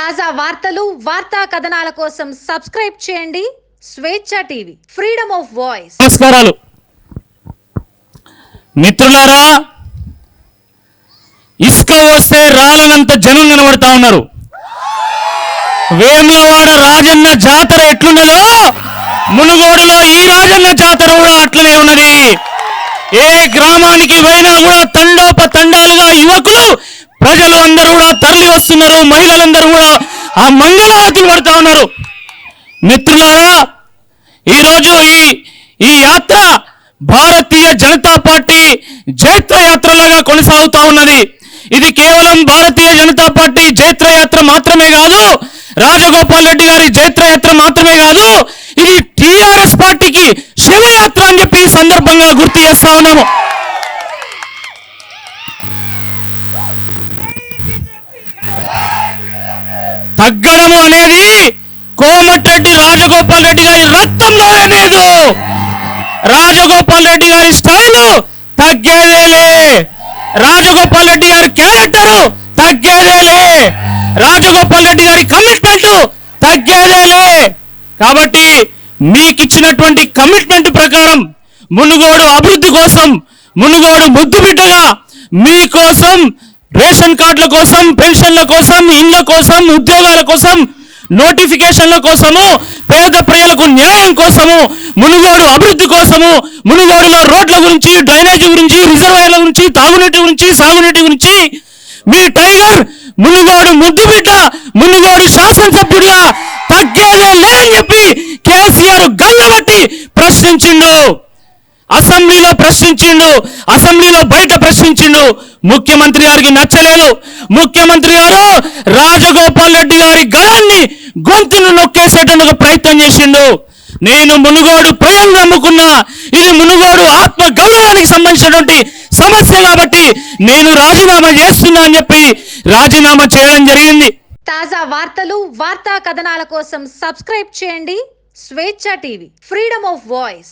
తాజా వార్తలు వార్తా కథనాల కోసం సబ్స్క్రైబ్ చేయండి. స్వేచ్ఛ టీవీ ఫ్రీడమ్ ఆఫ్ వాయిస్. నమస్కారాలు. మిత్రులారా ఇసుక వస్తే రాలనంత జనం కనబడతా ఉన్నారు. వేములవాడ రాజన్న జాతర ఎట్లున్నదో మునుగోడులో ఈ రాజన్న జాతర కూడా అట్లనే ఉన్నది. ఏ గ్రామానికి పోయినా కూడా తండోప తండాలుగా యువకులు ప్రజలు అందరూ కూడా తరలి వస్తున్నారు. మహిళలందరూ కూడా ఆ మంగళారతులు పడతా ఉన్నారు. మిత్రులారా ఈరోజు ఈ ఈ యాత్ర భారతీయ జనతా పార్టీ జైత్ర యాత్రలాగా కొనసాగుతా ఉన్నది. ఇది కేవలం భారతీయ జనతా పార్టీ జైత్ర యాత్ర మాత్రమే కాదు రాజగోపాల్ రెడ్డి గారి జైత్ర యాత్ర మాత్రమే కాదు ఇది టిఆర్ఎస్ పార్టీకి శివయాత్ర అని చెప్పి ఈ సందర్భంగా గుర్తు చేస్తా ఉన్నాము. తగ్గడము అనేది కోమటిరెడ్డి రాజగోపాల్ రెడ్డి గారి రక్తంలోనే లేదు. రాజగోపాల్ రెడ్డి గారి స్టైల్ తగ్గేదేలే. రాజగోపాల్ రెడ్డి గారి క్యారెక్టర్ తగ్గేదేలే. రాజగోపాల్ రెడ్డి గారి కమిట్మెంట్ తగ్గేదేలే. కాబట్టి మీకు ఇచ్చినటువంటి కమిట్మెంట్ ప్రకారం మునుగోడు అభివృద్ధి కోసం మునుగోడు ముద్దు బిడ్డగా మీకోసం రేషన్ కార్డుల కోసం పెన్షన్ల కోసం ఇండ్ల కోసం ఉద్యోగాల కోసం నోటిఫికేషన్ల కోసము పేద ప్రజలకు న్యాయం కోసము మునుగోడు అభివృద్ధి కోసము మునుగోడులో రోడ్ల గురించి డ్రైనేజీ గురించి రిజర్వాయర్ల గురించి తాగునీటి గురించి సాగునీటి గురించి మీ టైగర్ మునుగోడు ముద్దు బిడ్డ మునుగోడు శాసనసభ్యుడిగా తగ్గేదే లేదని చెప్పి కేసీఆర్ గల్లబట్టి ప్రశ్నించిండు. అసెంబ్లీలో ప్రశ్నించిండు అసెంబ్లీలో బయట ప్రశ్నించిండు. ముఖ్యమంత్రి గారికి నచ్చలేదు. ముఖ్యమంత్రి గారు రాజగోపాల్ రెడ్డి గారి గళాన్ని గొంతును నొక్కేసేటందుకు ప్రయత్నం చేసిండు. నేను మునుగోడు ప్రజలు నమ్ముకున్నా ఇది మునుగోడు ఆత్మ గౌరవానికి సంబంధించినటువంటి సమస్య కాబట్టి నేను రాజీనామా చేస్తున్నా అని చెప్పి రాజీనామా చేయడం జరిగింది. తాజా వార్తలు వార్తా కథనాల కోసం సబ్స్క్రైబ్ చేయండి. స్వేచ్ఛ టీవీ ఫ్రీడమ్ ఆఫ్ వాయిస్.